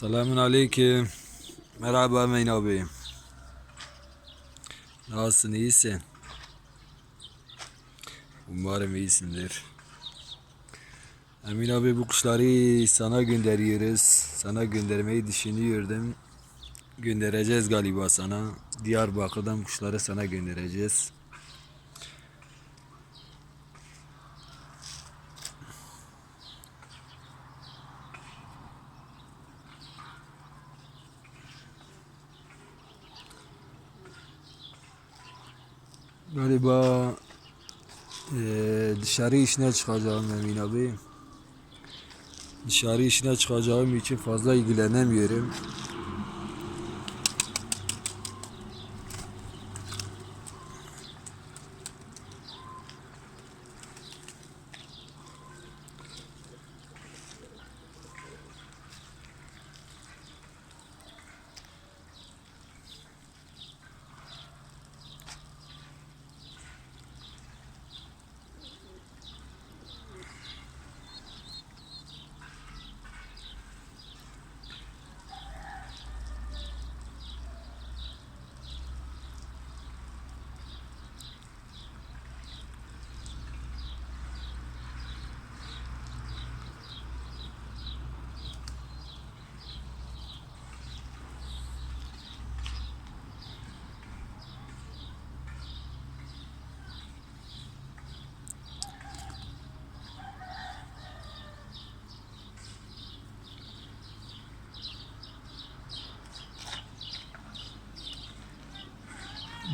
Selamun aleyküm. Merhaba Emin abi. Nasılsın iyisin? Umarım iyisindir. Emin abi bu kuşları sana gönderiyoruz. Sana göndermeyi düşünüyordum. Göndereceğiz galiba sana. Diyarbakır'dan kuşları sana göndereceğiz. Galiba eee, dışarı işine çıkacağım Emin abi. Dışarı işine çıkacağım için fazla ilgilenemiyorum.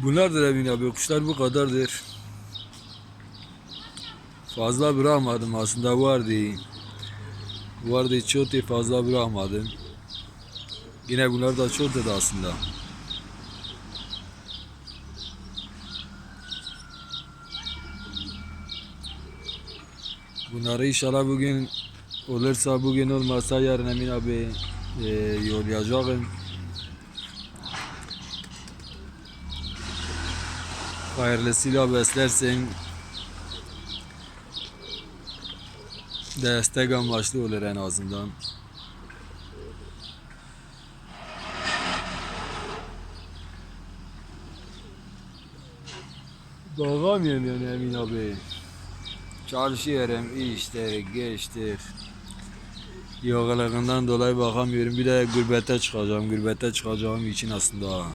Bunlardır Emin abi. Kuşlar bu kadardır. Fazla bırakmadım aslında vardı. Vardı çok da fazla bırakmadım. Yine bunlar da çok dedi aslında. Bunları inşallah bugün olursa bugün olmazsa yarın Emin abi e, yollayacağım. Hayırlısıyla beslersen destek amaçlı olur en azından. Bağlamıyorum yani Emin abi. Çalışıyorum, iştir, geçtir. Yoğunluğundan dolayı bakamıyorum. Bir de gurbete çıkacağım. Gurbete çıkacağım için aslında